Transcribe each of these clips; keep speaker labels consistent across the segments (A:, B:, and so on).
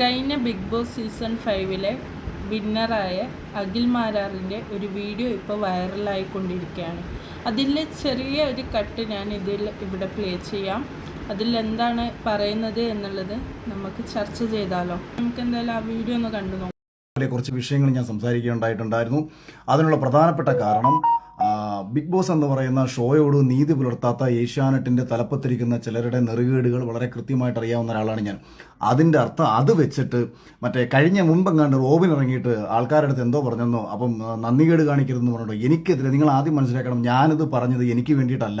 A: കഴിഞ്ഞ Big Boss season ഫൈവിലെ വിന്നറായ അഖിൽ മാരാറിന്റെ ഒരു വീഡിയോ ഇപ്പോൾ വൈറലായിക്കൊണ്ടിരിക്കുകയാണ്. അതിലെ ചെറിയ ഒരു കട്ട് ഞാൻ ഇതിൽ ഇവിടെ പ്ലേ ചെയ്യാം. അതിൽ എന്താണ് പറയുന്നത് എന്നുള്ളത് നമുക്ക് ചർച്ച ചെയ്താലോ? നമുക്ക് എന്തായാലും ആ വീഡിയോ ഒന്ന് കണ്ടു നോക്കാം.
B: കുറച്ച് വിഷയങ്ങൾ ഞാൻ സംസാരിക്കുകയുണ്ടായിട്ടുണ്ടായിരുന്നു അതിനുള്ള പ്രധാനപ്പെട്ട കാരണം ബിഗ് ബോസ് എന്ന് പറയുന്ന ഷോയോട് നീതി പുലർത്താത്ത ഏഷ്യാനെറ്റിന്റെ തലപ്പത്തിരിക്കുന്ന ചിലരുടെ നെറുകേടുകൾ വളരെ കൃത്യമായിട്ട് അറിയാവുന്ന ഒരാളാണ് ഞാൻ. അതിന്റെ അർത്ഥം അത് വെച്ചിട്ട് മറ്റേ കഴിഞ്ഞ മുമ്പെങ്ങാണ്ട് റോബിൻ ഇറങ്ങിയിട്ട് ആൾക്കാരുടെ അടുത്ത് എന്തോ പറഞ്ഞെന്നോ അപ്പം നന്ദികേട് കാണിക്കരുതെന്ന് പറഞ്ഞിട്ടോ എനിക്കെതിരെ നിങ്ങൾ ആദ്യം മനസ്സിലാക്കണം ഞാനിത് പറഞ്ഞത് എനിക്ക് വേണ്ടിയിട്ടല്ല.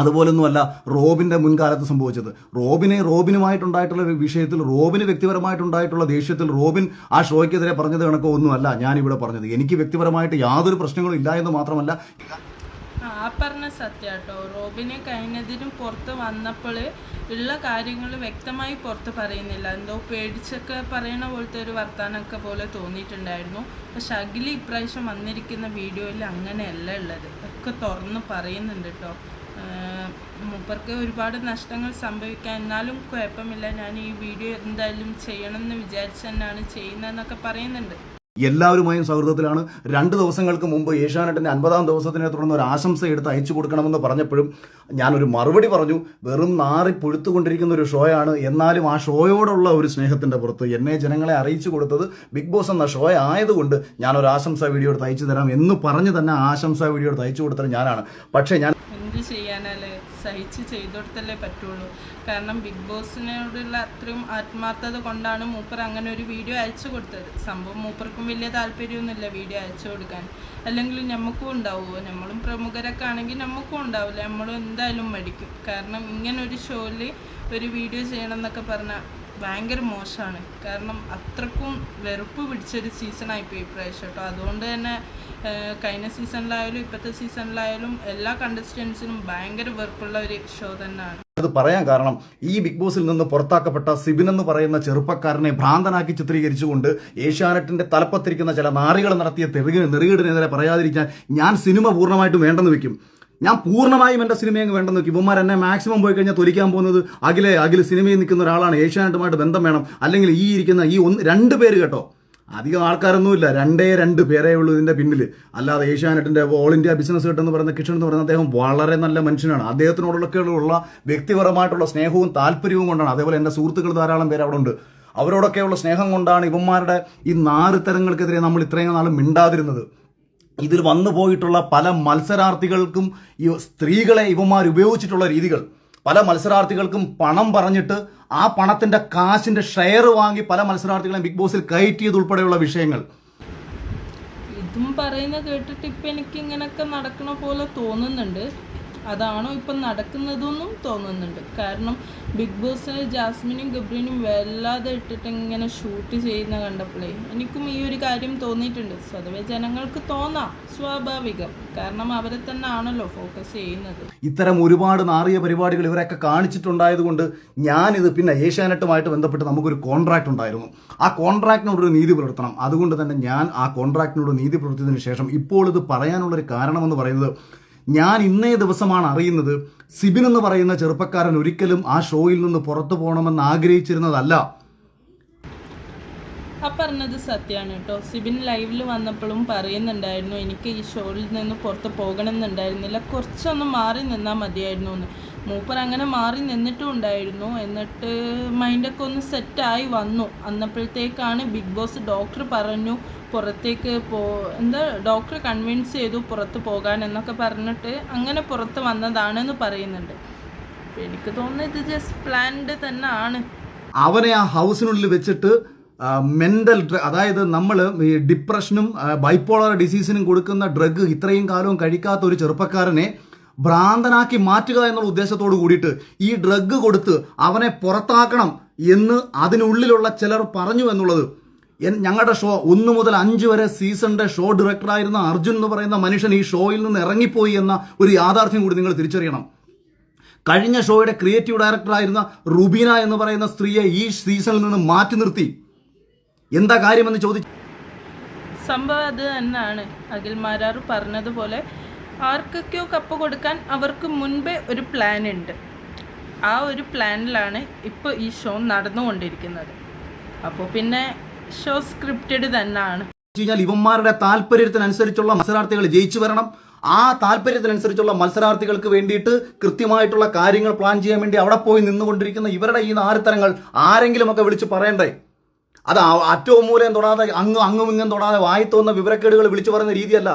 B: അതുപോലൊന്നുമല്ല റോബിന്റെ മുൻകാലത്ത് സംഭവിച്ചത്. റോബിനെ റോബിനുമായിട്ടുണ്ടായിട്ടുള്ള ഒരു വിഷയത്തിൽ റോബിന് വ്യക്തിപരമായിട്ടുണ്ടായിട്ടുള്ള ദേഷ്യത്തിൽ റോബിൻ ആ ഷോയ്ക്കെതിരെ പറഞ്ഞത് കണക്കോ ഒന്നുമല്ല ഞാനിവിടെ പറഞ്ഞത്. എനിക്ക് വ്യക്തിപരമായിട്ട് യാതൊരു പ്രശ്നങ്ങളും ഇല്ല എന്ന് മാത്രമല്ല
A: ആ പറഞ്ഞ സത്യാട്ടോ റോബിനെ കഴിഞ്ഞതിനും പുറത്ത് വന്നപ്പോൾ ഉള്ള കാര്യങ്ങൾ വ്യക്തമായി പുറത്ത് പറയുന്നില്ല. എന്തോ പേടിച്ചൊക്കെ പറയണ പോലത്തെ ഒരു വർത്താനമൊക്കെ പോലെ തോന്നിയിട്ടുണ്ടായിരുന്നു. പക്ഷെ അഖിൽ ഇപ്രാവശ്യം വന്നിരിക്കുന്ന വീഡിയോയിൽ അങ്ങനെയല്ല ഉള്ളത്. ഒക്കെ തുറന്ന് പറയുന്നുണ്ട് കേട്ടോ. മൂപ്പർക്ക് ഒരുപാട് നഷ്ടങ്ങൾ സംഭവിക്കാം എന്നാലും കുഴപ്പമില്ല ഞാൻ ഈ വീഡിയോ എന്തായാലും ചെയ്യണം എന്ന് വിചാരിച്ച് തന്നെയാണ് ചെയ്യുന്നതെന്നൊക്കെ പറയുന്നുണ്ട്.
B: എല്ലാവരുമായും സൗഹൃദത്തിലാണ്. രണ്ട് ദിവസങ്ങൾക്ക് മുമ്പ് ഏഷ്യാനെറ്റിന്റെ അൻപതാം ദിവസത്തിനെ തുടർന്ന് ഒരു ആശംസ എടുത്ത് അയച്ചു കൊടുക്കണമെന്ന് പറഞ്ഞപ്പോഴും ഞാനൊരു മറുപടി പറഞ്ഞു. വെറും നാറി പുഴുത്തുകൊണ്ടിരിക്കുന്ന ഒരു ഷോയാണ്. എന്നാലും ആ ഷോയോടുള്ള ഒരു സ്നേഹത്തിന്റെ പുറത്ത് എന്നെ ജനങ്ങളെ അറിയിച്ചു കൊടുത്തത് ബിഗ് ബോസ് എന്ന ഷോ ആയതുകൊണ്ട് ഞാൻ ഒരു ആശംസ വീഡിയോ എടുത്ത് അയച്ചു തരാം എന്ന് പറഞ്ഞ് തന്നെ ആശംസ വീഡിയോ എടുത്ത് അയച്ചു കൊടുത്തത് ഞാനാണ്. പക്ഷേ ഞാൻ
A: എന്ത് ചെയ്യാനല്ലേ സഹിച്ച് ചെയ്തു കൊടുത്തല്ലേ പറ്റുള്ളൂ. കാരണം ബിഗ് ബോസിനോടുള്ള അത്രയും ആത്മാർത്ഥത കൊണ്ടാണ് മൂപ്പർ അങ്ങനെ ഒരു വീഡിയോ അയച്ചു കൊടുത്തത്. സംഭവം മൂപ്പർക്കും വലിയ താല്പര്യമൊന്നുമില്ല വീഡിയോ അയച്ചു കൊടുക്കാൻ. അല്ലെങ്കിൽ നമുക്കും ഉണ്ടാവുമോ? നമ്മളും പ്രമുഖരൊക്കെ ആണെങ്കിൽ നമുക്കും ഉണ്ടാവില്ല. നമ്മളും എന്തായാലും മടിക്കും. കാരണം ഇങ്ങനെ ഒരു ഷോയിൽ ഒരു വീഡിയോ ചെയ്യണം എന്നൊക്കെ പറഞ്ഞാൽ ഭയങ്കര മോശമാണ്. കാരണം അത്രക്കും വെറുപ്പ് പിടിച്ചൊരു സീസണായിപ്പോയി ഇപ്രാവശ്യം കേട്ടോ. അതുകൊണ്ട് തന്നെ കഴിഞ്ഞ സീസണിലായാലും ഇപ്പോഴത്തെ സീസണിലായാലും എല്ലാ കണ്ടസ്റ്റൻസിനും ഭയങ്കര വെറുപ്പുള്ള ഒരു ഷോ തന്നെയാണ്.
B: അത് പറയാൻ കാരണം ഈ ബിഗ് ബോസിൽ നിന്ന് പുറത്താക്കപ്പെട്ട സിബിൻ എന്ന് പറയുന്ന ചെറുപ്പക്കാരനെ ഭ്രാന്തനാക്കി ചിത്രീകരിച്ചുകൊണ്ട് ഏഷ്യാനെറ്റിന്റെ തലപ്പത്തിരിക്കുന്ന ചില നാറികൾ നടത്തിയ തെറുകിന് നെറുകീടിനെതിരെ പറയാതിരിക്കാൻ ഞാൻ സിനിമ പൂർണമായിട്ടും വേണ്ടെന്ന് വെക്കും. ഞാൻ പൂർണമായും എന്റെ സിനിമ അങ്ങ് വേണ്ടെന്ന് നോക്കി. ഇവന്മാർ എന്നെ മാക്സിമം പോയി കഴിഞ്ഞാൽ തൊലിക്കാൻ പോകുന്നത് അഖിലെ അഖിൽ സിനിമയിൽ നിൽക്കുന്ന ഒരാളാണ്. ഏഷ്യാനെറ്റുമായിട്ട് ബന്ധം വേണം. അല്ലെങ്കിൽ ഈ ഇരിക്കുന്ന ഈ ഒന്ന് രണ്ട് പേര് കേട്ടോ. അധികം ആൾക്കാരൊന്നുമില്ല. രണ്ടേ രണ്ട് പേരേ ഉള്ളൂ ഇതിന്റെ പിന്നിൽ. അല്ലാതെ ഏഷ്യാനെറ്റിന്റെ ഓൾ ഇന്ത്യ ബിസിനസ് എന്ന് പറയുന്ന കിഷൻ എന്ന് പറയുന്ന അദ്ദേഹം വളരെ നല്ല മനുഷ്യനാണ്. അദ്ദേഹത്തിനോടൊക്കെയുള്ള വ്യക്തിപരമായിട്ടുള്ള സ്നേഹവും താല്പര്യവും കൊണ്ടാണ്. അതേപോലെ എന്റെ സുഹൃത്തുക്കൾ ധാരാളം പേര് അവിടെ ഉണ്ട്. അവരോടൊക്കെയുള്ള സ്നേഹം കൊണ്ടാണ് ഇവന്മാരുടെ ഈ നാറുത്തരങ്ങൾക്കെതിരെ നമ്മൾ ഇത്രയും നാളും മിണ്ടാതിരുന്നത്. ഇതിൽ വന്നു പോയിട്ടുള്ള പല മത്സരാർത്ഥികൾക്കും ഈ സ്ത്രീകളെ ഇവന്മാർ ഉപയോഗിച്ചിട്ടുള്ള രീതികൾ. പല മത്സരാർത്ഥികൾക്കും പണം പറഞ്ഞിട്ട് ആ പണത്തിന്റെ കാശിന്റെ ഷെയർ വാങ്ങി പല മത്സരാർത്ഥികളെയും ബിഗ് ബോസിൽ കയറ്റിയത് ഉൾപ്പെടെയുള്ള വിഷയങ്ങൾ.
A: ഇതും പറയുന്ന കേട്ടിട്ട് ഇപ്പം എനിക്ക് ഇങ്ങനെയൊക്കെ നടക്കണ പോലെ തോന്നുന്നുണ്ട്. അതാണോ ഇപ്പം നടക്കുന്നതെന്നും തോന്നുന്നുണ്ട്. കാരണം ബിഗ് ബോസ് ജാസ്മിനും ഗബ്രീനും വല്ലാതെ ഇട്ടിട്ട് ഇങ്ങനെ ഷൂട്ട് ചെയ്യുന്ന കണ്ടപ്പോഴേ എനിക്കും ഈ ഒരു കാര്യം തോന്നിയിട്ടുണ്ട്. സ്വതവേ ജനങ്ങൾക്ക് തോന്നാം സ്വാഭാവികം. കാരണം അവരെ തന്നെ ആണല്ലോ ഫോക്കസ് ചെയ്യുന്നത്.
B: ഇത്തരം ഒരുപാട് നാറിയ പരിപാടികൾ ഇവരൊക്കെ കാണിച്ചിട്ടുണ്ടായതുകൊണ്ട് ഞാനിത് പിന്നെ ഏഷ്യാനെറ്റുമായിട്ട് ബന്ധപ്പെട്ട് നമുക്കൊരു കോൺട്രാക്ട് ഉണ്ടായിരുന്നു. ആ കോൺട്രാക്റ്റിനോട് ഒരു നീതി പുലർത്തണം. അതുകൊണ്ട് തന്നെ ഞാൻ ആ കോൺട്രാക്റ്റിനോട് നീതി പുലർത്തിയതിനു ശേഷം ഇപ്പോൾ ഇത് പറയാനുള്ളൊരു കാരണമെന്ന് പറയുന്നത് ഞാൻ ഇന്നേ ദിവസമാണ് അറിയുന്നത് സിബിൻ എന്ന് പറയുന്ന ചെറുപ്പക്കാരൻ ഒരിക്കലും ആ ഷോയിൽ നിന്ന് പുറത്തു പോകണമെന്ന് ആഗ്രഹിച്ചിരുന്നതല്ല.
A: ആ പറഞ്ഞത് സത്യമാണ് കേട്ടോ. സിബിൻ ലൈവിൽ വന്നപ്പോഴും പറയുന്നുണ്ടായിരുന്നു എനിക്ക് ഈ ഷോയിൽ നിന്ന് പുറത്ത് പോകണമെന്നുണ്ടായിരുന്നില്ല. കുറച്ചൊന്ന് മാറി നിന്നാൽ മതിയായിരുന്നു എന്ന് മൂപ്പർ അങ്ങനെ മാറി നിന്നിട്ടും ഉണ്ടായിരുന്നു. എന്നിട്ട് മൈൻഡൊക്കെ ഒന്ന് സെറ്റായി വന്നു. അന്നപ്പോഴത്തേക്കാണ് ബിഗ് ബോസ് ഡോക്ടർ പറഞ്ഞു പുറത്തേക്ക് പോ എന്താ ഡോക്ടർ കൺവിൻസ് ചെയ്തു പുറത്ത് പോകാൻ എന്നൊക്കെ പറഞ്ഞിട്ട് അങ്ങനെ പുറത്ത് വന്നതാണെന്ന് പറയുന്നുണ്ട്. എനിക്ക് തോന്നുന്നത് ഇത് ജസ്റ്റ് പ്ലാൻഡ് തന്നെ ആണ്
B: അവനെ ആ ഹൗസിനുള്ളിൽ വെച്ചിട്ട് മെന്റൽ അതായത് നമ്മൾ ഈ ഡിപ്രഷനും ബൈപ്പോളർ ഡിസീസിനും കൊടുക്കുന്ന ഡ്രഗ് ഇത്രയും കാലവും കഴിക്കാത്ത ഒരു ചെറുപ്പക്കാരനെ ഭ്രാന്തനാക്കി മാറ്റുക എന്നുള്ള ഉദ്ദേശത്തോട് കൂടിയിട്ട് ഈ ഡ്രഗ് കൊടുത്ത് അവനെ പുറത്താക്കണം എന്ന് അതിനുള്ളിലുള്ള ചിലർ പറഞ്ഞു എന്നുള്ളത് ഞങ്ങളുടെ ഷോ ഒന്ന് മുതൽ അഞ്ച് വരെ സീസണിന്റെ ഷോ ഡയറക്ടറായിരുന്ന അർജുൻ എന്ന് പറയുന്ന മനുഷ്യൻ ഈ ഷോയിൽ നിന്ന് ഇറങ്ങിപ്പോയി എന്ന ഒരു യാഥാർത്ഥ്യം കൂടി നിങ്ങൾ തിരിച്ചറിയണം. കഴിഞ്ഞ ഷോയുടെ ക്രിയേറ്റീവ് ഡയറക്ടറായിരുന്ന റുബീന എന്ന് പറയുന്ന സ്ത്രീയെ ഈ സീസണിൽ നിന്ന് മാറ്റി നിർത്തി. എന്താ കാര്യമെന്ന് ചോദിച്ചു
A: സംഭവം അത് തന്നെയാണ് അഖിൽ മാരാർ പറഞ്ഞതുപോലെ ആർക്കൊക്കെയോ കപ്പ് കൊടുക്കാൻ അവർക്ക് മുൻപേ ഒരു പ്ലാൻ ഉണ്ട്. ആ ഒരു പ്ലാനിലാണ് ഇപ്പോൾ ഈ ഷോ നടന്നുകൊണ്ടിരിക്കുന്നത്. അപ്പോൾ പിന്നെ ഷോ സ്ക്രിപ്റ്റഡ് തന്നെയാണ്
B: കഴിഞ്ഞാൽ ഇവന്മാരുടെ താല്പര്യത്തിനനുസരിച്ചുള്ള മത്സരാർത്ഥികൾ ജയിച്ചു വരണം. ആ താല്പര്യത്തിനനുസരിച്ചുള്ള മത്സരാർത്ഥികൾക്ക് വേണ്ടിയിട്ട് കൃത്യമായിട്ടുള്ള കാര്യങ്ങൾ പ്ലാൻ ചെയ്യാൻ വേണ്ടി അവിടെ പോയി നിന്നുകൊണ്ടിരിക്കുന്ന ഇവരുടെ ഈ നാരിത്തരങ്ങൾ ആരെങ്കിലുമൊക്കെ വിളിച്ച് പറയണ്ടേ? അത് അറ്റവും മൂലം തൊടാതെ അങ്ങും അങ്ങും ഇങ്ങും തൊടാതെ വായി തോന്നുന്ന വിവരക്കേടുകൾ വിളിച്ചു പറയുന്ന രീതിയല്ല.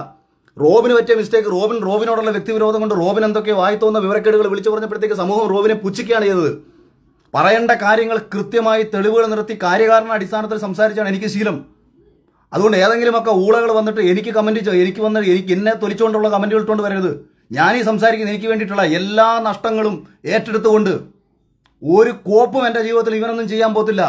B: റോബിന് പറ്റിയ മിസ്റ്റേക്ക് റോബിൻ റോബിനോടുള്ള വ്യക്തിവിരോധം കൊണ്ട് റോബിൻ എന്തൊക്കെ വായി തോന്നുന്ന വിവരക്കേടുകൾ വിളിച്ചു പറഞ്ഞപ്പോഴത്തേക്ക് സമൂഹം റോബിനെ പുച്ഛിക്കുകയാണ് ചെയ്തത്. പറയേണ്ട കാര്യങ്ങൾ കൃത്യമായി തെളിവുകൾ നിർത്തി കാര്യകാരണ അടിസ്ഥാനത്തിൽ സംസാരിച്ചാണ് എനിക്ക് ശീലം. അതുകൊണ്ട് ഏതെങ്കിലുമൊക്കെ ഊളകൾ വന്നിട്ട് എനിക്ക് ചെയ്യോ എനിക്ക് വന്ന് എനിക്ക് എന്നെ തൊലിച്ചുകൊണ്ടുള്ള കമന്റുകൾ ഇട്ടുകൊണ്ട് വരരുത്. ഞാൻ ഈ സംസാരിക്കുന്ന എനിക്ക് വേണ്ടിയിട്ടുള്ള എല്ലാ നഷ്ടങ്ങളും ഏറ്റെടുത്തുകൊണ്ട് ഒരു കോപ്പും എന്റെ ജീവിതത്തിൽ ഇവനൊന്നും ചെയ്യാൻ പോത്തില്ല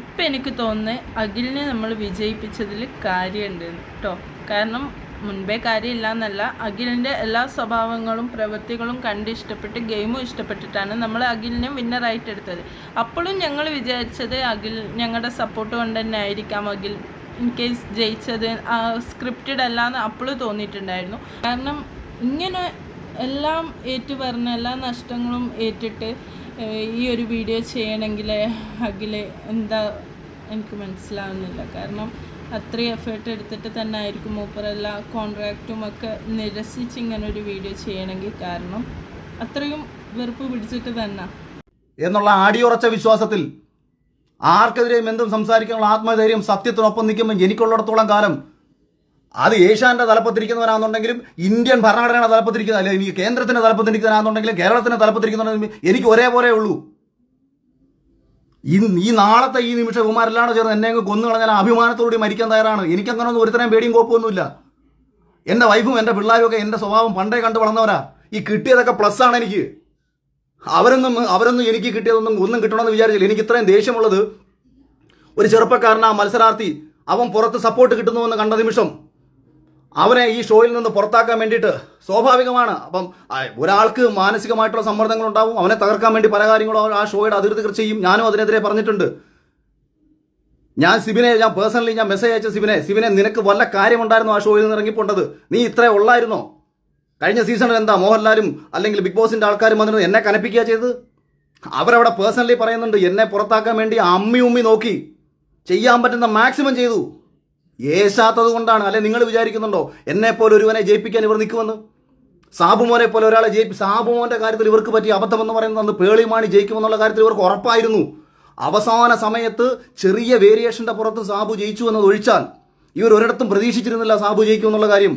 A: ഇപ്പം എനിക്ക് തോന്നുന്നത് അഖിലിനെ നമ്മൾ വിജയിപ്പിച്ചതിൽ കാര്യമുണ്ട് കേട്ടോ കാരണം മുൻപേ കാര്യമില്ല എന്നല്ല അഖിലിന്റെ എല്ലാ സ്വഭാവങ്ങളും പ്രവൃത്തികളും കണ്ട് ഇഷ്ടപ്പെട്ട് ഗെയിമും ഇഷ്ടപ്പെട്ടിട്ടാണ് നമ്മൾ അഖിലിനെ വിന്നറായിട്ട് എടുത്തത് അപ്പോഴും ഞങ്ങൾ വിചാരിച്ചത് അഖിൽ ഞങ്ങളുടെ സപ്പോർട്ട് കൊണ്ട് തന്നെ ആയിരിക്കാം അഖിൽ. ഇൻ കേസ് ജയിച്ചത് സ്ക്രിപ്റ്റഡ് അല്ല എന്ന് അപ്പോഴും തോന്നിയിട്ടുണ്ടായിരുന്നു. കാരണം ഇങ്ങനെ എല്ലാം ഏറ്റു പറഞ്ഞ എല്ലാ നഷ്ടങ്ങളും ഏറ്റിട്ട് ഈ ഒരു വീഡിയോ ചെയ്യണമെങ്കിൽ അഖിൽ എന്താ എനിക്ക് മനസ്സിലാവുന്നില്ല. കാരണം അത്രയും എഫേർട്ട് എടുത്തിട്ട് തന്നെ ആയിരിക്കും മൂപ്പർ എല്ലാ കോൺട്രാക്റ്റും ഒക്കെ നിരസിച്ച് ഇങ്ങനെ ഒരു വീഡിയോ ചെയ്യണമെങ്കിൽ കാരണം അത്രയും വെറുപ്പ് പിടിച്ചിട്ട് തന്നെ.
B: എന്നുള്ള അടിയുറച്ച വിശ്വാസത്തിൽ ആർക്കെതിരെയും എന്തും സംസാരിക്കാനുള്ള ആത്മധൈര്യം സത്യത്തിനൊപ്പം നിൽക്കുമ്പോൾ എനിക്കുള്ളിടത്തോളം കാലം അത് ഏഷ്യാന്റെ തലപ്പത്തിരിക്കുന്നവരാണെന്നുണ്ടെങ്കിലും ഇന്ത്യൻ ഭരണഘടനയുടെ തലപ്പത്തിരിക്കുന്ന അല്ലെങ്കിൽ കേന്ദ്രത്തിന്റെ തലപ്പത്തിരിക്കുന്നവരാണെന്നുണ്ടെങ്കിലും കേരളത്തിന്റെ തലപ്പത്തിരിക്കുന്നവരാണെങ്കിലും എനിക്ക് ഒരേപോലെ ഉള്ളൂ ഈ ഈ നാളത്തെ ഈ നിമിഷം കുമാരെല്ലാം ചേർന്ന് എന്നെ അങ്ങ് കൊന്നു കളഞ്ഞാൽ അഭിമാനത്തോടുകൂടി മരിക്കാൻ തയ്യാറാണ്. എനിക്കങ്ങനൊന്നും ഒരുത്തരം പേടിയും കോപ്പൊന്നുമില്ല എന്റെ വൈഫും എന്റെ പിള്ളേരും ഒക്കെ എന്റെ സ്വഭാവം പണ്ടേ കണ്ടു വളർന്നവരാ. ഈ കിട്ടിയതൊക്കെ പ്ലസ് ആണ് എനിക്ക്. അവരൊന്നും അവരൊന്നും എനിക്ക് കിട്ടിയതൊന്നും ഒന്നും കിട്ടണമെന്ന് വിചാരിച്ചില്ല. എനിക്ക് ഇത്രയും ദേഷ്യമുള്ളത് ഒരു ചെറുപ്പക്കാരനാ മത്സരാർത്ഥി അവൻ പുറത്ത് സപ്പോർട്ട് കിട്ടുന്നുവെന്ന് കണ്ട നിമിഷം അവനെ ഈ ഷോയിൽ നിന്ന് പുറത്താക്കാൻ വേണ്ടിയിട്ട് സ്വാഭാവികമാണ്. അപ്പം ഒരാൾക്ക് മാനസികമായിട്ടുള്ള സമ്മർദ്ദങ്ങൾ ഉണ്ടാവും. അവനെ തകർക്കാൻ വേണ്ടി പല കാര്യങ്ങളും ആ ഷോയുടെ അതിർത്തി ചെയ്യും. ഞാനും അതിനെതിരെ പറഞ്ഞിട്ടുണ്ട്. ഞാൻ സിബിനെ ഞാൻ പേഴ്സണലി ഞാൻ മെസ്സേജ് അയച്ച സിബിനെ സിബിനെ നിനക്ക് വല്ല കാര്യമുണ്ടായിരുന്നു ആ ഷോയിൽ നിന്ന് ഇറങ്ങിപ്പോണ്ടത്? നീ ഇത്രേ ഉള്ളായിരുന്നോ? കഴിഞ്ഞ സീസണിൽ എന്താ മോഹൻലാലും അല്ലെങ്കിൽ ബിഗ് ബോസിന്റെ ആൾക്കാരും വന്നിട്ട് എന്നെ കനപ്പിക്കുക ചെയ്തത്? അവരവിടെ പേഴ്സണലി പറയുന്നുണ്ട് എന്നെ പുറത്താക്കാൻ വേണ്ടി അമ്മി ഉമ്മി നോക്കി. ചെയ്യാൻ പറ്റുന്ന മാക്സിമം ചെയ്തു. ഏശാത്തത് കൊണ്ടാണ് അല്ലെ നിങ്ങൾ വിചാരിക്കുന്നുണ്ടോ എന്നെ പോലെ ഒരുവനെ ജയിപ്പിക്കാൻ ഇവർ നിൽക്കുമെന്ന്? സാബുമോനെ പോലെ ഒരാളെ ജയിപ്പി സാബുമോന്റെ കാര്യത്തിൽ ഇവർക്ക് പറ്റിയ അബദ്ധം എന്ന് പറയുന്നത് അന്ന് പേളിമാണി ജയിക്കുമെന്നുള്ള കാര്യത്തിൽ ഇവർക്ക് ഉറപ്പായിരുന്നു. അവസാന സമയത്ത് ചെറിയ വേരിയേഷന്റെ പുറത്ത് സാബു ജയിച്ചു എന്നത് ഒഴിച്ചാൽ ഇവർ ഒരിടത്തും പ്രതീക്ഷിച്ചിരുന്നില്ല സാബു ജയിക്കുമെന്നുള്ള കാര്യം.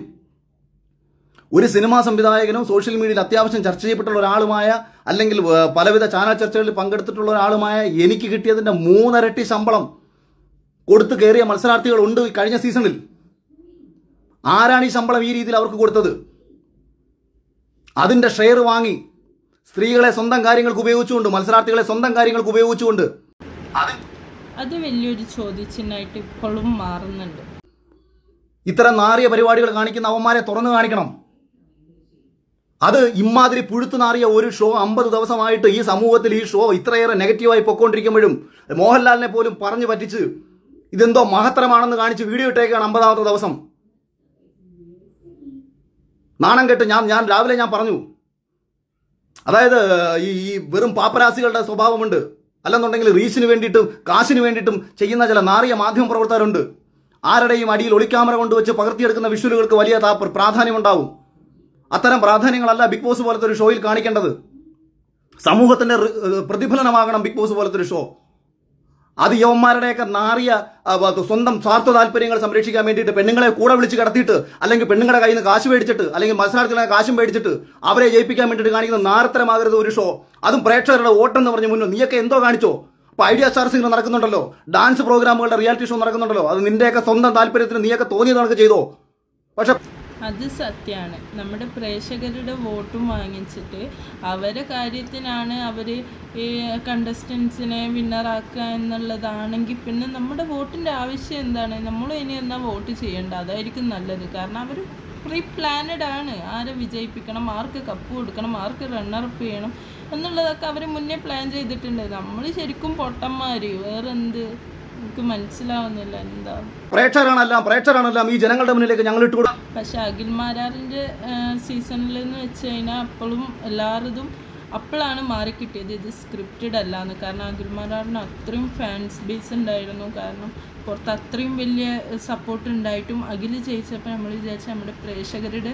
B: ഒരു സിനിമാ സംവിധായകനും സോഷ്യൽ മീഡിയയിൽ അത്യാവശ്യം ചർച്ച ചെയ്യപ്പെട്ടുള്ള ഒരാളുമായ അല്ലെങ്കിൽ പലവിധ ചാനൽ ചർച്ചകളിൽ പങ്കെടുത്തിട്ടുള്ള ഒരാളുമായ എനിക്ക് കിട്ടിയതിന്റെ മൂന്നരട്ടി ശമ്പളം കൊടുത്തു കയറിയ മത്സരാർത്ഥികൾ ഉണ്ട് ഈ കഴിഞ്ഞ സീസണിൽ. ആരാണ് ഈ ശമ്പളം ഈ രീതിയിൽ അവർക്ക് കൊടുത്തത്? അതിന്റെ ഷെയർ വാങ്ങി സ്ത്രീകളെ സ്വന്തം കാര്യങ്ങൾക്ക് ഉപയോഗിച്ചുകൊണ്ട് മത്സരാർത്ഥികളെ സ്വന്തം കാര്യങ്ങൾക്ക് ഉപയോഗിച്ചുകൊണ്ട്.
A: അത് വലിയൊരു ചോദ്യചിഹ്നമായിട്ട് ഇപ്പോഴും മാറുന്നുണ്ട്.
B: ഇത്തരം നാറിയ പരിപാടികൾ കാണിക്കുന്ന അവന്മാരെ തുറന്നു കാണിക്കണം. അത് ഇമാതിരി പുഴുത്തു നാറിയ ഒരു ഷോ അമ്പത് ദിവസമായിട്ട് ഈ സമൂഹത്തിൽ ഈ ഷോ ഇത്രയേറെ നെഗറ്റീവായി പൊക്കോണ്ടിരിക്കുമ്പോഴും മോഹൻലാലിനെ പോലും പറഞ്ഞു പറ്റിച്ച് ഇതെന്തോ മഹത്തരമാണെന്ന് കാണിച്ച് വീഡിയോ ഇട്ടേക്കാണ് അമ്പതാമത്തെ ദിവസം. നാണം കെട്ട് ഞാൻ ഞാൻ രാവിലെ ഞാൻ പറഞ്ഞു. അതായത് ഈ ഈ വെറും പാപ്പരാസികളുടെ സ്വഭാവമുണ്ട്. അല്ലെന്നുണ്ടെങ്കിൽ റീച്ചിന് വേണ്ടിയിട്ടും കാശിന് വേണ്ടിയിട്ടും ചെയ്യുന്ന ചില നാറിയ മാധ്യമ പ്രവർത്തകരുണ്ട്. ആരുടെയും അടിയിൽ ഒളിക്യാമറ കൊണ്ടുവച്ച് പകർത്തിയെടുക്കുന്ന വിഷ്വലുകൾക്ക് വലിയ പ്രാധാന്യമുണ്ടാവും. അത്തരം പ്രാധാന്യങ്ങളല്ല ബിഗ് ബോസ് പോലത്തെ ഒരു ഷോയിൽ കാണിക്കേണ്ടത്. സമൂഹത്തിന്റെ പ്രതിഫലനമാകണം ബിഗ് ബോസ് പോലത്തെ ഒരു ഷോ. അത് യവന്മാരുടെയൊക്കെ നാറിയ സ്വന്തം സ്വാർത്ഥ താല്പര്യങ്ങൾ സംരക്ഷിക്കാൻ വേണ്ടിയിട്ട് പെണ്ണുങ്ങളെ കൂടെ വിളിച്ച് കടത്തിയിട്ട് അല്ലെങ്കിൽ പെണ്ണുങ്ങളുടെ കയ്യിൽ നിന്ന് കാശ് മേടിച്ചിട്ട് അല്ലെങ്കിൽ മത്സരാർത്ഥികളെ കാശും മേടിച്ചിട്ട് അവരെ ജയിപ്പിക്കാൻ വേണ്ടിയിട്ട് കാണിക്കുന്ന നാരത്തരമാകരുത് ഒരു ഷോ. അതും പ്രേക്ഷകരുടെ ഓട്ടം എന്ന് പറഞ്ഞ് മുന്നോ നീയൊക്കെ എന്തോ കാണിച്ചോ? അപ്പൊ ഐഡിയ സ്റ്റാർസ് ഇങ്ങനെ നടക്കുന്നുണ്ടല്ലോ. ഡാൻസ് പ്രോഗ്രാമുകളുടെ റിയാലിറ്റി ഷോ നടക്കുന്നുണ്ടല്ലോ. അത് നിന്റെയൊക്കെ സ്വന്തം താല്പര്യത്തിന് നീയൊക്കെ തോന്നിയത് നടക്കുക ചെയ്തോ? പക്ഷെ
A: അത് സത്യമാണ് നമ്മുടെ പ്രേക്ഷകരുടെ വോട്ടും വാങ്ങിച്ചിട്ട് അവരെ കാര്യത്തിനാണ് അവർ ഈ കണ്ടസ്റ്റൻസിനെ വിന്നറാക്കുക എന്നുള്ളതാണെങ്കിൽ പിന്നെ നമ്മുടെ വോട്ടിന്റെ ആവശ്യം എന്താണ്? നമ്മൾ ഇനി എന്നാൽ വോട്ട് ചെയ്യേണ്ട അതായിരിക്കും നല്ലത്. കാരണം അവർ പ്രീ പ്ലാനഡ് ആണ്. ആരെ വിജയിപ്പിക്കണം? ആർക്ക് കപ്പ് കൊടുക്കണം? ആർക്ക് റണ്ണറപ്പ് ചെയ്യണം? എന്നുള്ളതൊക്കെ അവർ മുന്നേ പ്ലാൻ ചെയ്തിട്ടുണ്ട്. നമ്മൾ ശരിക്കും പൊട്ടന്മാർ വേറെന്ത്? എനിക്ക് മനസ്സിലാവുന്നില്ല എന്താ.
B: പ്രേക്ഷകരാണെല്ലാം പ്രേക്ഷകരാണെല്ലാം ഈ ജനങ്ങളുടെ മുന്നിലേക്ക് ഞങ്ങൾ ഇട്ടുകൊടു
A: പക്ഷെ അഖിൽ മാരാറിന്റെ സീസണിൽ എന്ന് വെച്ച് കഴിഞ്ഞാൽ അപ്പോഴും എല്ലാവരും അപ്പോഴാണ് മാറിക്കിട്ടിയത്. ഇത് സ്ക്രിപ്റ്റഡ് അല്ലാന്ന്. കാരണം അഖിൽ മാരാറിന് അത്രയും ഫാൻസ് ബേസ് ഉണ്ടായിരുന്നു. കാരണം പുറത്ത് അത്രയും വലിയ സപ്പോർട്ട് ഉണ്ടായിട്ടും അഖിൽ ജയിച്ചപ്പോൾ നമ്മൾ വിചാരിച്ച നമ്മുടെ പ്രേക്ഷകരുടെ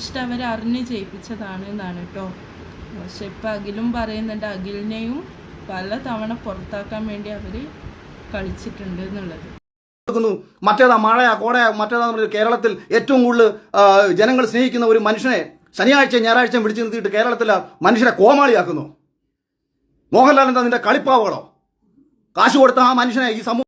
A: ഇഷ്ടം അവരെ അറിഞ്ഞ് ജയിപ്പിച്ചതാണ് എന്നാണ് കേട്ടോ പക്ഷെ ഇപ്പം അഖിലും പറയുന്നുണ്ട് അഖിലിനെയും പല തവണ പുറത്താക്കാൻ വേണ്ടി അവർ കളിച്ചിട്ടുണ്ട് എന്നുള്ളത്.
B: മറ്റേതാ മഴയാ കോടയാ മറ്റേതാ കേരളത്തിൽ ഏറ്റവും കൂടുതൽ ജനങ്ങൾ സ്നേഹിക്കുന്ന ഒരു മനുഷ്യനെ ശനിയാഴ്ച ഞായറാഴ്ച വിളിച്ചു നിർത്തിയിട്ട് കേരളത്തിൽ മനുഷ്യരെ കോമാളിയാക്കുന്നു. മോഹൻലാൽ എന്താ നിന്റെ കളിപ്പാവകളോ കാശ് കൊടുത്ത ആ മനുഷ്യനെ ഈ സമൂഹം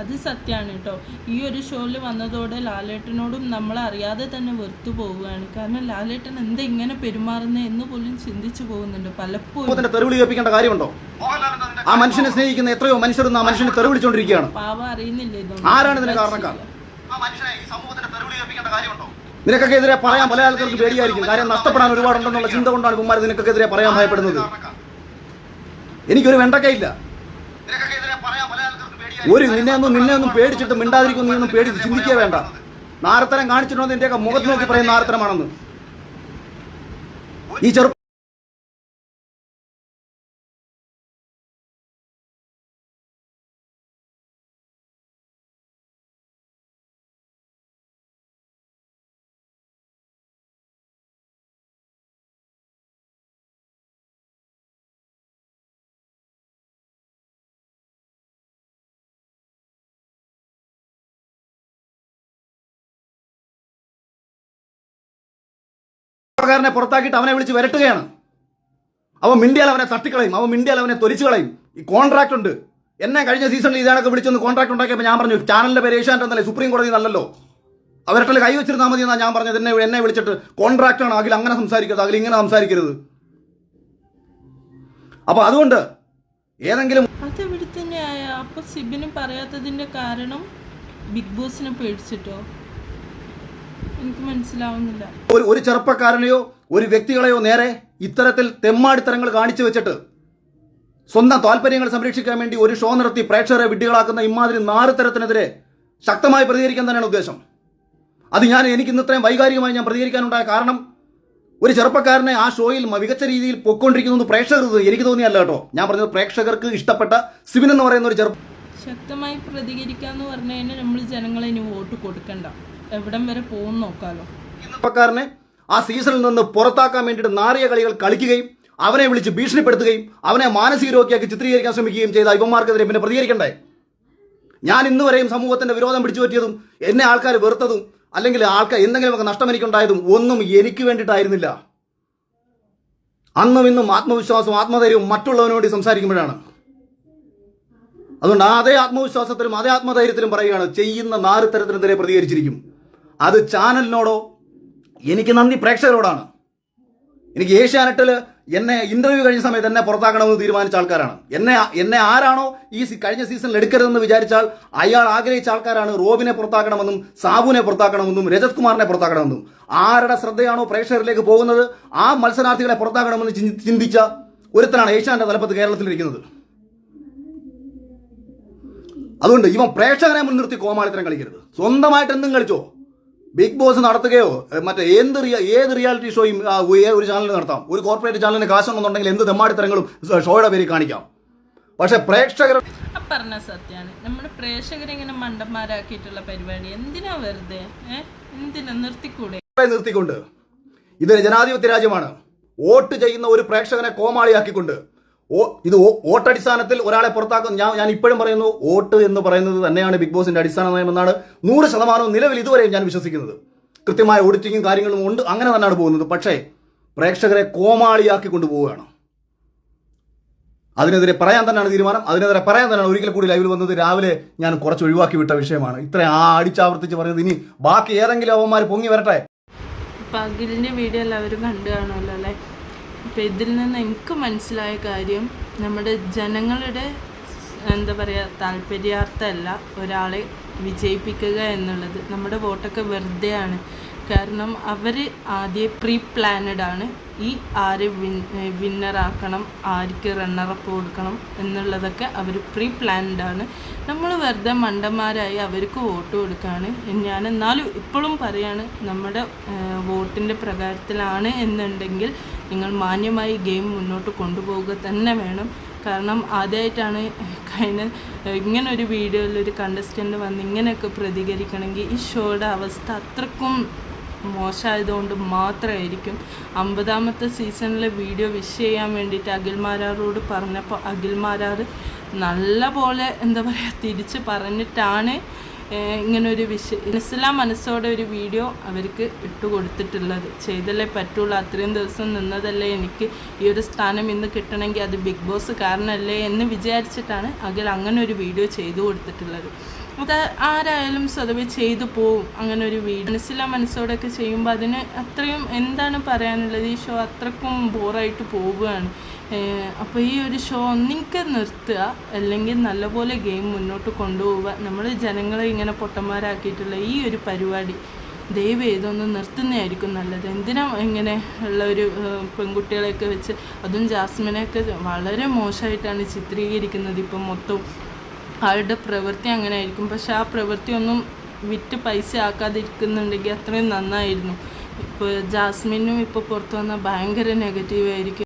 A: അത് സത്യമാണ് കേട്ടോ. ഈ ഒരു ഷോയിൽ വന്നതോടെ ലാലേട്ടനോടും നമ്മൾ അറിയാതെ തന്നെ വെറുത്തു പോവുകയാണ്. കാരണം ലാലേട്ടൻ എന്താ ഇങ്ങനെ പെരുമാറുന്നത് എന്ന് പോലും ചിന്തിച്ചു പോകുന്നുണ്ട്. പലപ്പോഴും
B: സമൂഹത്തിന്റെ തെറിവിളി കേൾപ്പിക്കേണ്ട കാര്യമുണ്ടോ? ആ മനുഷ്യനെ സ്നേഹിക്കുന്ന എത്രയോ മനുഷ്യർ ആ മനുഷ്യനെ തെറിവിളിച്ചോണ്ടിരിക്കുകയാണ്.
A: പാവ അറിയുന്നില്ല ഇതൊന്നും?
B: ആരാണ് ഇതിന് കാരണക്കാർ? നിനക്കൊക്കെ എതിരെ പറയാൻ പല ആൾക്കാർക്ക് പേടിയായിരിക്കും. കാര്യം നഷ്ടപ്പെടാൻ ഒരുപാടുണ്ടെന്നുള്ള ചിന്ത കൊണ്ടാണ് കുമാരൻ നിനക്കൊക്കെ എതിരെ പറയാൻ ഭയപ്പെടുന്നത്. എനിക്കൊരു വെണ്ടക്കയില്ല ഒരു നിന്നെ ഒന്നും നിന്നെ ഒന്നും പേടിച്ചിട്ട് മിണ്ടാതിരിക്കും നീ ഒന്നും പേടിച്ച് ചിന്തിക്കുക വേണ്ട. നാരത്തരം കാണിച്ചിട്ടുണ്ടോ നിന്റെയൊക്കെ മുഖത്ത് നോക്കി പറയുന്ന നാരത്തരമാണെന്ന് ഈ ചെറു ചെറുപ്പക്കാരനെ പുറത്താക്കിയിട്ട് അവനെ വിളിച്ച് വരട്ടുകയാണ്. അവൻ മിണ്ടിയാൽ അവനെ തട്ടിക്കളയും. അവൻ മിണ്ടിയാൽ അവനെ തൊലിച്ചു കളയും. ഈ കോൺട്രാക്ട് ഉണ്ട്. എന്നെ കഴിഞ്ഞ സീസണിൽ ഇതാണൊക്കെ വിളിച്ചൊന്ന് കോൺട്രാക്ട് ഉണ്ടാക്കിയപ്പോൾ ഞാൻ പറഞ്ഞു ചാനലിന്റെ പേര് ഏഷ്യാനെറ്റ് സുപ്രീം കോടതി നല്ലല്ലോ. അവരുടെ കൈ വെച്ചിരുന്നാൽ മതി എന്നാണ് ഞാൻ പറഞ്ഞത്. എന്നെ എന്നെ വിളിച്ചിട്ട് കോൺട്രാക്ട് ആണ്. അഖിൽ അങ്ങനെ സംസാരിക്കരുത്. അഖിൽ ഇങ്ങനെ സംസാരിക്കരുത്. അപ്പൊ അതുകൊണ്ട് ഏതെങ്കിലും
A: അത് അപ്പൊ സിബിന് പറയാത്തതിന്റെ കാരണം ബിഗ് ബോസിനെ പേടിച്ചിട്ടോ? എനിക്ക് മനസ്സിലാവുന്നില്ല.
B: ഒരു ഒരു ചെറുപ്പക്കാരനെയോ ഒരു വ്യക്തികളെയോ നേരെ ഇത്തരത്തിൽ തെമ്മാടിത്തരങ്ങൾ കാണിച്ചു വെച്ചിട്ട് സ്വന്തം താല്പര്യങ്ങൾ സംരക്ഷിക്കാൻ വേണ്ടി ഒരു ഷോ നടത്തി പ്രേക്ഷകരെ വിഡ്ഢികളാക്കുന്ന ഇമാതിരി നാറുതരത്തിനെതിരെ ശക്തമായി പ്രതികരിക്കാൻ തന്നെയാണ് ഉദ്ദേശം. അത് ഞാൻ എനിക്ക് ഇന്ന് ഇത്രയും വൈകാരികമായി ഞാൻ പ്രതികരിക്കാനുണ്ടായ കാരണം ഒരു ചെറുപ്പക്കാരനെ ആ ഷോയിൽ മികച്ച രീതിയിൽ പൊക്കൊണ്ടിരിക്കുന്നത് പ്രേക്ഷകർ എനിക്ക് തോന്നിയല്ല കേട്ടോ. ഞാൻ പറഞ്ഞത് പ്രേക്ഷകർക്ക് ഇഷ്ടപ്പെട്ട സിവിൻ എന്ന് പറയുന്ന ഒരു ചെറുപ്പ
A: ശക്തമായി പ്രതികരിക്കാന്ന് പറഞ്ഞു കഴിഞ്ഞാൽ നമ്മൾ ജനങ്ങളെ ഇനി വോട്ട് കൊടുക്കണ്ട. എവിടം വരെ പോകും നോക്കാലോ.
B: ചെറുപ്പക്കാരനെ ആ സീസണിൽ നിന്ന് പുറത്താക്കാൻ വേണ്ടിയിട്ട് നാറിയ കളികൾ കളിക്കുകയും അവനെ വിളിച്ച് ഭീഷണിപ്പെടുത്തുകയും അവനെ മാനസിക രോഗിയാക്കി ചിത്രീകരിക്കാൻ ശ്രമിക്കുകയും ചെയ്ത ഇവന്മാർക്കെതിരെ പിന്നെ പ്രതികരിക്കണ്ടേ? ഞാൻ ഇന്ന് വരെയും സമൂഹത്തിന്റെ വിരോധം പിടിച്ചു പറ്റിയതും എന്നെ ആൾക്കാർ വെറുത്തതും അല്ലെങ്കിൽ ആൾക്കാർ എന്തെങ്കിലുമൊക്കെ നഷ്ടം എനിക്കുണ്ടായതും ഒന്നും എനിക്ക് വേണ്ടിയിട്ടായിരുന്നില്ല. അന്നും ഇന്നും ആത്മവിശ്വാസവും ആത്മധൈര്യവും മറ്റുള്ളവനോട് സംസാരിക്കുമ്പോഴാണ്. അതുകൊണ്ട് അതേ ആത്മവിശ്വാസത്തിലും അതേ ആത്മധൈര്യത്തിലും പറയുകയാണ് ചെയ്യുന്ന നാല് തരത്തിനെതിരെ പ്രതികരിച്ചിരിക്കും. അത് ചാനലിനോടോ എനിക്ക് നന്ദി പ്രേക്ഷകരോടാണ്. എനിക്ക് ഏഷ്യാനെറ്റിൽ എന്നെ ഇന്റർവ്യൂ കഴിഞ്ഞ സമയത്ത് എന്നെ പുറത്താക്കണമെന്ന് തീരുമാനിച്ച ആൾക്കാരാണ്. എന്നെ എന്നെ ആരാണോ ഈ കഴിഞ്ഞ സീസണിൽ എടുക്കരുതെന്ന് വിചാരിച്ചാൽ അയാൾ ആഗ്രഹിച്ച ആൾക്കാരാണ് റോബിനെ പുറത്താക്കണമെന്നും സാബുവിനെ പുറത്താക്കണമെന്നും രജത് കുമാറിനെ പുറത്താക്കണമെന്നും. ആരുടെ ശ്രദ്ധയാണോ പ്രേക്ഷകരിലേക്ക് പോകുന്നത് ആ മത്സരാർത്ഥികളെ പുറത്താക്കണമെന്ന് ചിന്തിച്ച ഒരുത്തനാണ് ഏഷ്യാന്റെ തലപ്പത്ത് കേരളത്തിലിരിക്കുന്നത് അതുകൊണ്ട് ഇവൻ പ്രേക്ഷകനെ മുൻനിർത്തി കോമാളിത്തരം കളിക്കരുത്. സ്വന്തമായിട്ട് എന്തും കളിച്ചോ? ബിഗ് ബോസ് നടത്തുകയോ മറ്റേ എന്ത് റിയ ഏത് റിയാലിറ്റി ഷോയും ഒരു ചാനലിൽ നടത്താം. ഒരു കോർപ്പറേറ്റ് ചാനലിന് കാശുണ്ടെന്നുണ്ടെങ്കിൽ എന്ത് തെമ്മാടിത്തരങ്ങളും ഷോയുടെ പേരിൽ കാണിക്കാം. പക്ഷെ പ്രേക്ഷകർ
A: പറഞ്ഞ സത്യമാണ് നമ്മുടെ പ്രേക്ഷകരെ ഇങ്ങനെ മണ്ടന്മാരാക്കിയിട്ടുള്ള പരിപാടി എന്തിനാ വെറുതെ? എന്തിനാ നിർത്തിക്കൂടെ?
B: നിർത്തിക്കൊണ്ട്. ഇതൊരു ജനാധിപത്യ രാജ്യമാണ്. വോട്ട് ചെയ്യുന്ന ഒരു പ്രേക്ഷകനെ കോമാളിയാക്കിക്കൊണ്ട്. ഓ ഇത് വോട്ട് വോട്ടടിസ്ഥാനത്തിൽ ഒരാളെ പുറത്താക്കുന്ന ഞാൻ ഞാൻ ഇപ്പോഴും പറയുന്നു വോട്ട് എന്ന് പറയുന്നത് തന്നെയാണ് ബിഗ് ബോസിന്റെ അടിസ്ഥാന നയമെന്നാണ് നൂറ് ശതമാനവും നിലവിൽ ഇതുവരെയും ഞാൻ വിശ്വസിക്കുന്നത്. കൃത്യമായ ഓഡിറ്റിങ്ങും കാര്യങ്ങളും ഉണ്ട് അങ്ങനെ തന്നെയാണ് പോകുന്നത്. പക്ഷേ പ്രേക്ഷകരെ കോമാളിയാക്കി കൊണ്ടുപോവുകയാണ്. അതിനെതിരെ പറയാൻ തന്നെയാണ് തീരുമാനം. അതിനെതിരെ പറയാൻ തന്നെയാണ് ഒരിക്കൽ കൂടി ലൈവിൽ വന്നത്. രാവിലെ ഞാൻ കുറച്ച് ഒഴിവാക്കി വിട്ട വിഷയമാണ്. ഇത്ര ആ അടിച്ചാവർത്തിച്ച് പറയുന്നത്. ഇനി ബാക്കി ഏതെങ്കിലും അവന്മാർ പൊങ്ങി വരട്ടെ?
A: വീഡിയോ എല്ലാവരും കണ്ടു കാണുമല്ലോ അല്ലേ? അപ്പം ഇതിൽ നിന്ന് എനിക്ക് മനസ്സിലായ കാര്യം നമ്മുടെ ജനങ്ങളുടെ എന്താ പറയുക താല്പര്യാർത്ഥമല്ല ഒരാളെ വിജയിപ്പിക്കുക എന്നുള്ളത്. നമ്മുടെ വോട്ടൊക്കെ വെറുതെയാണ്. കാരണം അവർ ആദ്യം പ്രീ പ്ലാനഡ് ആണ്. ഈ ആര് വിൻ വിന്നറാക്കണം ആർക്ക് റണ്ണറപ്പ് കൊടുക്കണം എന്നുള്ളതൊക്കെ അവർ പ്രീ പ്ലാൻഡ് ആണ്. നമ്മൾ വെറുതെ മണ്ടന്മാരായി അവർക്ക് വോട്ട് കൊടുക്കുകയാണ് ഞാൻ എന്നാലും ഇപ്പോഴും പറയാണ് നമ്മുടെ വോട്ടിന്റെ പ്രകാരത്തിലാണ് എന്നുണ്ടെങ്കിൽ നിങ്ങൾ മാന്യമായി ഗെയിം മുന്നോട്ട് കൊണ്ടുപോവുക തന്നെ വേണം. കാരണം ആദ്യമായിട്ടാണ് കഴിഞ്ഞ ഇങ്ങനെ ഒരു വീഡിയോയിൽ ഒരു കണ്ടസ്റ്റന്റ് വന്ന് ഇങ്ങനെയൊക്കെ പ്രതികരിക്കണമെങ്കിൽ ഈ ഷോയുടെ അവസ്ഥ അത്രക്കും മോശമായതുകൊണ്ട് മാത്രമായിരിക്കും. അമ്പതാമത്തെ സീസണിലെ വീഡിയോ വിഷ് ചെയ്യാൻ വേണ്ടിയിട്ട് അഖിൽമാരാറോട് പറഞ്ഞപ്പോൾ അഖിൽമാരാർ നല്ല പോലെ എന്താ പറയുക തിരിച്ച് പറഞ്ഞിട്ടാണ് ഇങ്ങനൊരു വിഷ മനസ്സിലാ മനസ്സോടെ ഒരു വീഡിയോ അവർക്ക് ഇട്ടു കൊടുത്തിട്ടുള്ളത്. ചെയ്തല്ലേ പറ്റുള്ളൂ. അത്രയും ദിവസം നിന്നതല്ലേ എനിക്ക് ഈ ഒരു സ്ഥാനം ഇന്ന് കിട്ടണമെങ്കിൽ അത് ബിഗ് ബോസ് കാരണമല്ലേ എന്ന് വിചാരിച്ചിട്ടാണ് അഖിൽ അങ്ങനെ ഒരു വീഡിയോ ചെയ്തു കൊടുത്തിട്ടുള്ളത്. അത് ആരായാലും സ്വതവേ ചെയ്തു പോവും. അങ്ങനെ ഒരു വീഡിയോ മനസ്സിലാ മനസ്സോടെയൊക്കെ ചെയ്യുമ്പോൾ അതിന് അത്രയും എന്താണ് പറയാനുള്ളത്? ഈ ഷോ അത്രക്കും ബോറായിട്ട് പോവുകയാണ്. അപ്പോൾ ഈ ഒരു ഷോ ഒന്നിക്ക് നിർത്തുക. അല്ലെങ്കിൽ നല്ലപോലെ ഗെയിം മുന്നോട്ട് കൊണ്ടുപോവുക. നമ്മൾ ജനങ്ങളെ ഇങ്ങനെ പൊട്ടന്മാരാക്കിയിട്ടുള്ള ഈ ഒരു പരിപാടി ദയവ് ഇതൊന്ന് നിർത്തുന്നതായിരിക്കും നല്ലത്. എന്തിനാ ഇങ്ങനെ ഉള്ള ഒരു പെൺകുട്ടികളെയൊക്കെ വെച്ച് അതും ജാസ്മിനെയൊക്കെ വളരെ മോശമായിട്ടാണ് ചിത്രീകരിക്കുന്നത്. ഇപ്പം മൊത്തം ആളുടെ പ്രവൃത്തി അങ്ങനെ ആയിരിക്കും. പക്ഷെ ആ പ്രവൃത്തി ഒന്നും വിറ്റ് പൈസ ആക്കാതിരിക്കുന്നുണ്ടെങ്കിൽ അത്രയും നന്നായിരുന്നു. ഇപ്പോൾ ജാസ്മിനും ഇപ്പോൾ പുറത്തു വന്നാൽ ഭയങ്കര നെഗറ്റീവ് ആയിരിക്കും.